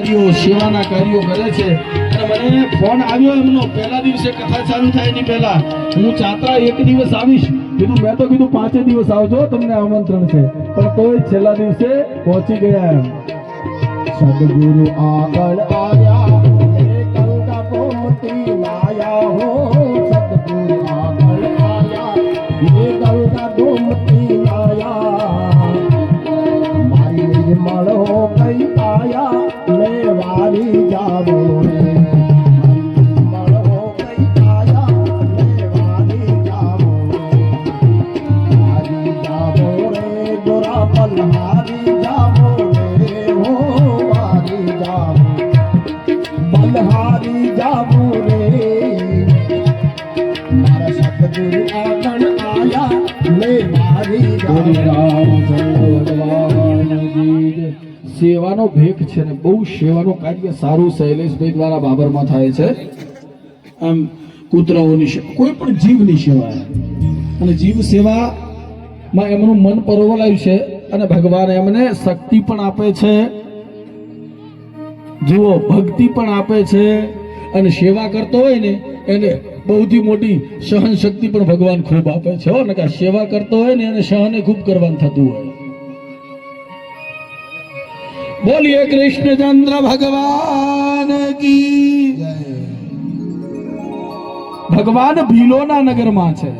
કાર્યો, સેવાના કાર્યો કરે છે. અને મને ફોન આવ્યો એમનો. પહેલા દિવસે કથા ચાલુ થાય એની પહેલા. હું ચાત્રા એક દિવસ આવીશ. કીધું, મેં તો કીધું, પાંચે દિવસ આવજો, તમને આમંત્રણ છે. પણ તોય છેલ્લા દિવસે પહોંચી ગયા એમ. સદગુરુ આગળ સેવાનો ભેખ છે ને બહુ સેવાનું કાર્ય સારું શૈલેષભાઈ દ્વારા બાબરમાં થાય છે. આમ કૂતરાઓની સેવા કોઈ પણ જીવની સેવા. અને જીવ સેવામાં એમનું મન પરોવલાયું છે. અને ભગવાન એમને શક્તિ પણ આપે છે. જુઓ, ભક્તિ પણ આપે છે અને સેવા કરતો હોય ને, એને બહુથી મોટી સહન શક્તિ પણ ભગવાન ખૂબ આપે છે. હો ને સેવા કરતો હોય ને, એને સહન ખૂબ કરવાનું થતું હોય. બોલીએ કૃષ્ણચંદ્ર ભગવાન કી ભગવાન ભીલોના નગરમાં છે.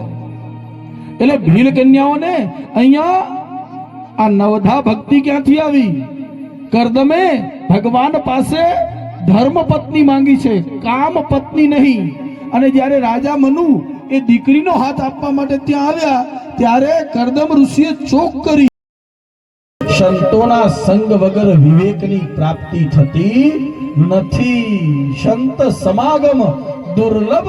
એટલે ભીલ કન્યાઓને અહીંયા આ નવધા ભક્તિ ક્યાંથી આવી? કરદમે ભગવાન પાસે ધર્મ પત્ની માંગી છે, કામ પત્ની નહીં. અને જ્યારે રાજા મનુ એ દીકરીનો હાથ આપવા માટે ત્યાં આવ્યા, ત્યારે કરદમ ઋષિએ ચોક કરી. સંતોના સંગ વગર વિવેકની પ્રાપ્તિ થતી નથી. સંત સમાગમ દુર્લભ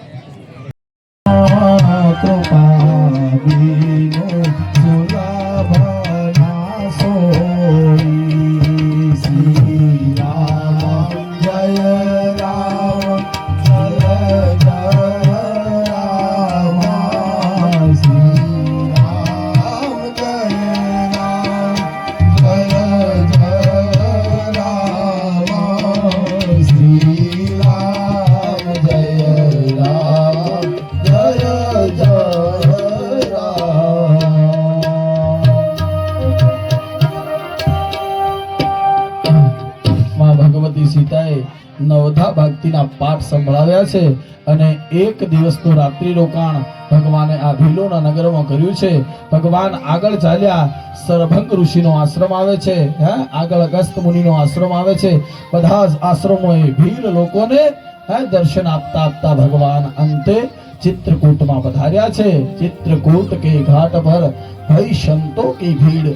નવધા ભક્તિના પાઠ સંભળાવ્યા છે અને એક દિવસનું રાત્રિ રોકાણ ભગવાને આ ભીલોના નગરમાં કર્યું છે. ભગવાન આગળ ચાલ્યા સરભંગ ઋષિનો આશ્રમ આવે છે, હે? આગળ અગસ્ત મુનિનો આશ્રમ આવે છે. બધા જ આશ્રમોએ ભીલ લોકોને, હે, દર્શન આપતા આપતા ભગવાન અંતે ચિત્રકૂટમાં પધાર્યા છે. ચિત્રકૂટ કે ઘાટ પર ભય સંતો કી ભીડ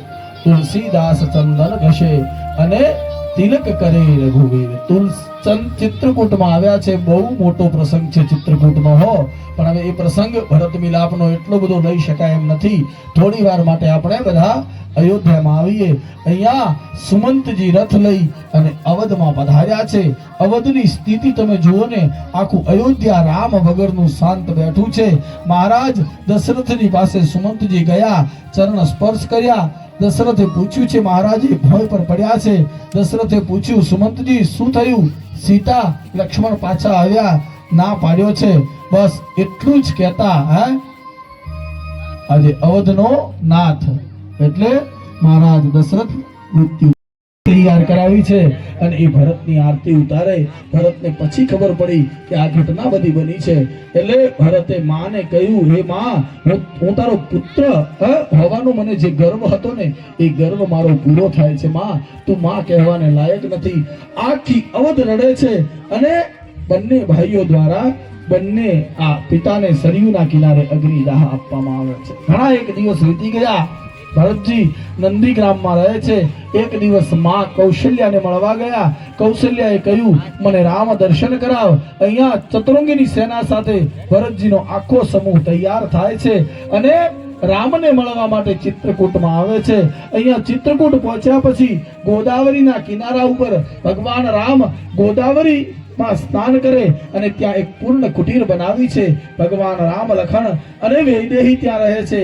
તુલસીદાસ ચંદન ઘસે. અને તિલક કરે રઘુવીર. તુલસંત ચિત્રકૂટમાં આવ્યા છે. બહુ મોટો પ્રસંગ છે ચિત્રકૂટનો, હો. પણ હવે એ પ્રસંગ ભરત મિલાપનો એટલો બધો લઈ શકાય એમ નથી. થોડી વાર માટે આપણે બધા અયોધ્યામાં આવીએ. અહીંયા સુમંતજી રથ લઈ અને અવધમાં પધાર્યા છે. અવધની સ્થિતિ તમે જુઓ ને, આખું અયોધ્યા રામ વગરનું શાંત બેઠું છે. મહારાજ દશરથની પાસે સુમંતજી ગયા, ચરણ સ્પર્શ કર્યા. દશરથે પૂછ્યું છે, મહારાજે, ભય પર પડ્યા છે. દશરથે પૂછ્યું, સુમંતજી, શું થયું? સીતા, લક્ષ્મણ પાછા આવ્યા? ના પાડ્યો છે. બસ એટલું જ કહેતા, હે? આજે અવધનો નાથ. એટલે મહારાજ દશરથ મૃત્યુ તૈયાર કરાવી છે અને એ ભરતની આરતી ઉતારે. ભરતને પછી ખબર પડી કે આ ઘટના બધી બની છે. એટલે ભરતે માને કહ્યું, હે માં, હું તારો પુત્ર હોવાનો મને જે ગર્વ હતો ને, એ ગર્વ મારો પૂરો થાય છે, માં. તું માં કહેવાને લાયક નથી. આખી અવધ રડે છે અને બંને ભાઈઓ દ્વારા બંને આ પિતાને સરયુના કિનારે અગ્નિદાહ આપવામાં આવે છે. ઘણા એક દિવસ વીતી ગયા. ભરતજી નંદીગ્રામમાં રહે છે. એક દિવસમાં કૌશલ્યાને મળવા ગયા. કૌશલ્યાએ કહ્યું, મને રામ દર્શન કરાવ. અહીંયા ચતુરંગીની સેના સાથે ભરતજીનો આખો સમૂહ તૈયાર થાય છે અને રામને મળવા માટે ચિત્રકૂટમાં આવે છે. અહીંયા ચિત્રકૂટ પહોંચ્યા પછી ગોદાવરીના કિનારા ઉપર ભગવાન રામ ગોદાવરી માં સ્નાન કરે અને ત્યાં એક પૂર્ણ કુટીર બનાવી છે. ભગવાન રામ લખણ અને વૈદેહી ત્યાં રહે છે.